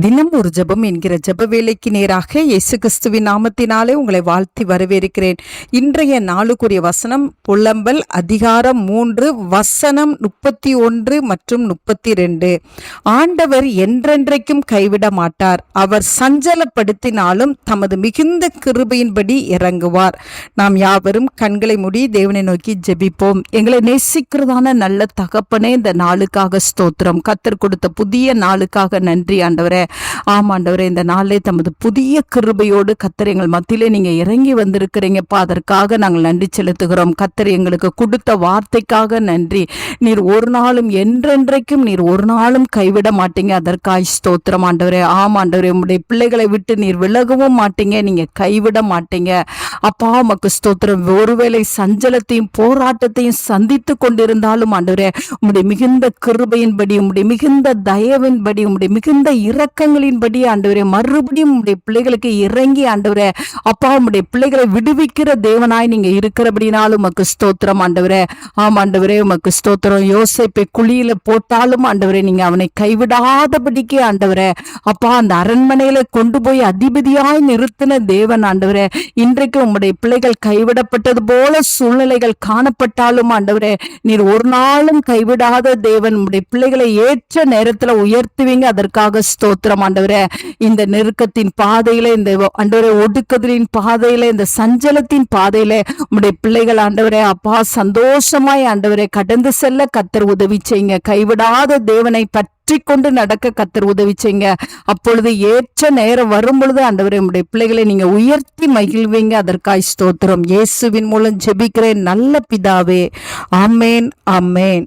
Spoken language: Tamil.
தினம் ஒரு ஜெபம் என்கிற ஜப வேலைக்கு நேராக இயேசு கிறிஸ்துவின் நாமத்தினாலே உங்களை வாழ்த்தி வரவேற்கிறேன். இன்றைய நாளுக்குரிய வசனம் புலம்பல் அதிகாரம் மூன்று வசனம் முப்பத்தி ஒன்று மற்றும் முப்பத்தி ரெண்டு. ஆண்டவர் என்றென்றைக்கும் கைவிட மாட்டார். அவர் சஞ்சலப்படுத்தினாலும் தமது மிகுந்த கிருபையின்படி இறங்குவார். நாம் யாவரும் கண்களை மூடி தேவனை நோக்கி ஜெபிப்போம். எங்களை நேசிக்கிறதான நல்ல தகப்பனே இந்த நாளுக்காக ஸ்தோத்திரம். கத்தர் கொடுத்த புதிய நாளுக்காக நன்றி ஆண்டவரே. ஆமாண்டவரே இந்த நாளிலே தமது புதிய கிருபையோடு கத்தர் எங்கள் மத்தியிலே நீங்க இறங்கி வந்திருக்கிறீங்கப்பா. அதற்காக நாங்கள் நன்றி செலுத்துகிறோம். கத்தர் எங்களுக்கு கொடுத்த வார்த்தைக்காக நன்றி. நீர் ஒரு நாளும் என்றென்றைக்கும் நீர் ஒரு நாளும் கைவிட மாட்டீங்க. அதற்காய் ஸ்தோத்திரம் ஆண்டவரே. ஆமாண்டவரே உங்களுடைய பிள்ளைகளை விட்டு நீர் விலகவும் மாட்டீங்க. நீங்க கைவிட மாட்டீங்க. அப்பா உமக்கு ஸ்தோத்திரம். ஒருவேளை சஞ்சலத்தையும் போராட்டத்தையும் சந்தித்து கொண்டிருந்தாலும் ஆண்டவரே உங்களுடைய மிகுந்த கிருபையின்படி உங்களுடைய மிகுந்த தயவின்படி உங்களுடைய மிகுந்த வழக்கங்களின்படி ஆண்டவரே மறுபடியும் உடைய பிள்ளைகளுக்கு இறங்கி ஆண்டவரே அப்பா உம்முடைய பிள்ளைகளை விடுவிக்கிற தேவனாய் நீங்க இருக்கிறபடினாலும் உமக்கு ஸ்தோத்திரம் ஆண்டவரே. ஆம் ஆண்டவரே உமக்கு ஸ்தோத்திரம். யோசிப்பை குழியில போட்டாலும் ஆண்டவரே நீங்க அவனை கைவிடாதபடிக்கு ஆண்டவரே அப்பா அந்த அரண்மனையில கொண்டு போய் அதிபதியாய் நிறுத்தின தேவன் ஆண்டவரே இன்றைக்கு உம்முடைய பிள்ளைகள் கைவிடப்பட்டது போல சூழ்நிலைகள் காணப்பட்டாலும் ஆண்டவரே நீர் ஒரு நாளும் கைவிடாத தேவன் உம்முடைய பிள்ளைகளை ஏற்ற நேரத்துல உயர்த்துவீங்க. அதற்காக ஸ்தோத்திரம். ஆண்டவரே. இந்த நெருக்கத்தின் பாதையில இந்த ஆண்டவரே ஒடுக்குதலின் பாதையில இந்த சஞ்சலத்தின் பாதையில உங்களுடைய பிள்ளைகள் ஆண்டவரே அப்பா சந்தோஷமாய் ஆண்டவரே கடந்து செல்ல கத்தர் உதவி செய்யுங்க. கைவிடாத தேவனை பற்றி கொண்டு நடக்க கத்தர் உதவி அப்பொழுது ஏற்ற நேரம் வரும் பொழுது ஆண்டவரே உடைய பிள்ளைகளை நீங்க உயர்த்தி மகிழ்வீங்க. அதற்காய் ஸ்தோத்திரம். இயேசுவின் மூலம் ஜெபிக்கிறேன். நல்ல பிதாவே. Amen amen